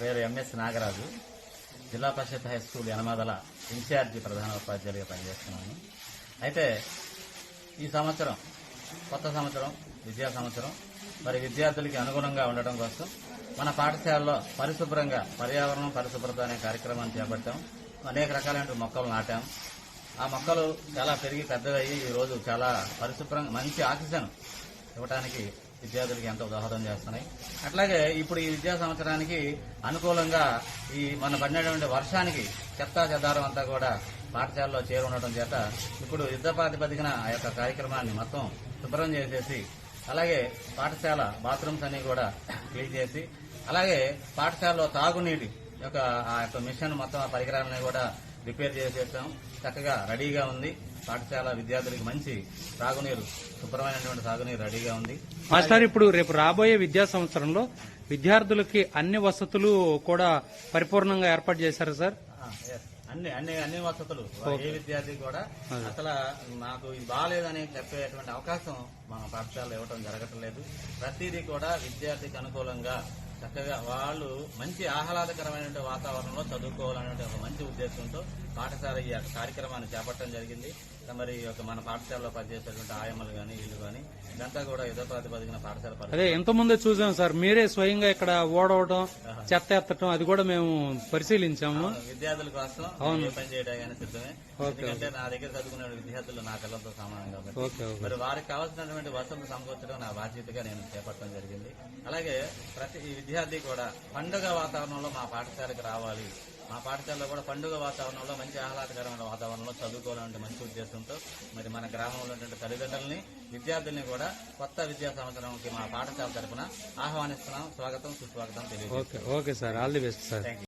పేరు M S Nagaraju. Zilla Parishad high school Yanamadala incharge ప్రధాన ఉపాధ్యాయులుగా పనిచేస్తున్నాను. అయితే ఈ సంవత్సరం కొత్త సంవత్సరం విద్యా సంవత్సరం మరి విద్యార్థులకి అనుగుణంగా ఉండటం కోసం మన పాఠశాలలో పరిశుభ్రంగా పర్యావరణం పరిశుభ్రత అనే కార్యక్రమాన్ని చేపట్టాం. అనేక రకాలైన మొక్కలు నాటాం. ఆ మొక్కలు చాలా పెరిగి పెద్దదయ్యి ఈ రోజు చాలా పరిశుభ్రంగా మంచి ఆక్సిజన్ ఇవ్వడానికి విద్యార్థులకి ఎంతో దోహదం చేస్తున్నాయి. అట్లాగే ఇప్పుడు ఈ విద్యా సంవత్సరానికి అనుకూలంగా ఈ మన పడినటువంటి వర్షానికి చెత్తా చెదారం అంతా కూడా పాఠశాలలో చేరుండటం చేత ఇప్పుడు యుద్ధ ప్రాతిపదికన ఆ యొక్క కార్యక్రమాన్ని మొత్తం శుభ్రం చేసేసి అలాగే పాఠశాల బాత్రూమ్స్ అన్ని కూడా క్లీన్ చేసి అలాగే పాఠశాలలో తాగునీటి యొక్క ఆ యొక్క మిషన్ మొత్తం ఆ పరికరాలని కూడా రిపేర్ చేసేసాం చక్కగా రెడీగా ఉంది. పాఠశాల విద్యార్థులకి మంచి తాగునీరు శుభ్రమైనటువంటి తాగునీరు రెడీగా ఉంది. మాస్టర్ ఇప్పుడు రేపు రాబోయే విద్యా సంవత్సరంలో విద్యార్థులకి అన్ని వసతులు కూడా పరిపూర్ణంగా ఏర్పాటు చేశారు సార్. అన్ని అన్ని అన్ని వసతులు. ఏ విద్యార్థి కూడా అసలు నాకు ఇది బాగాలేదని చెప్పేటువంటి అవకాశం మన పాఠశాలలో ఇవ్వడం జరగటం లేదు. ప్రతిదీ కూడా విద్యార్థికి అనుకూలంగా చక్కగా వాళ్ళు మంచి ఆహ్లాదకరమైన వాతావరణంలో చదువుకోవాలనే ఒక మంచి ఉద్దేశంతో పాఠశాల ఈ యొక్క కార్యక్రమాన్ని చేపట్టడం జరిగింది. మరి ఈ యొక్క మన పాఠశాలలో పనిచేసేటువంటి ఆయమ్మలు కానీ వీళ్ళు కానీ ఇదంతా కూడా యుద్ధ ప్రాతిపదికన పాఠశాల అదే ఎంతమంది చూసాం సార్ మీరే స్వయంగా ఇక్కడ ఓడవడం చెత్త ఎత్తటం అది కూడా మేము పరిశీలించాము. విద్యార్థుల కోసం పని చేయడానికి సిద్ధమే. ఎందుకంటే నా దగ్గర చదువుకునే విద్యార్థులు నా పిల్లలతో సమానం కాబట్టి. మరి వారికి కావాల్సినటువంటి వసతులు సమకూర్చడం నా బాధ్యతగా నేను చేపట్టడం జరిగింది. అలాగే ప్రతి విద్యార్థి కూడా పండుగ వాతావరణంలో మా పాఠశాలకు రావాలి. మా పాఠశాలలో కూడా పండుగ వాతావరణంలో మంచి ఆహ్లాదకరమైన వాతావరణంలో చదువుకోవాలనే మంచి ఉద్దేశంతో మరి మన గ్రామంలో ఉన్నటువంటి తల్లిదండ్రులని విద్యార్థుల్ని కూడా కొత్త విద్యా సంవత్సరంకి మా పాఠశాల తరపున ఆహ్వానిస్తున్నాం. స్వాగతం సుస్వాగతం తెలియజేస్తున్నాం. Okay okay sir. All the best sir.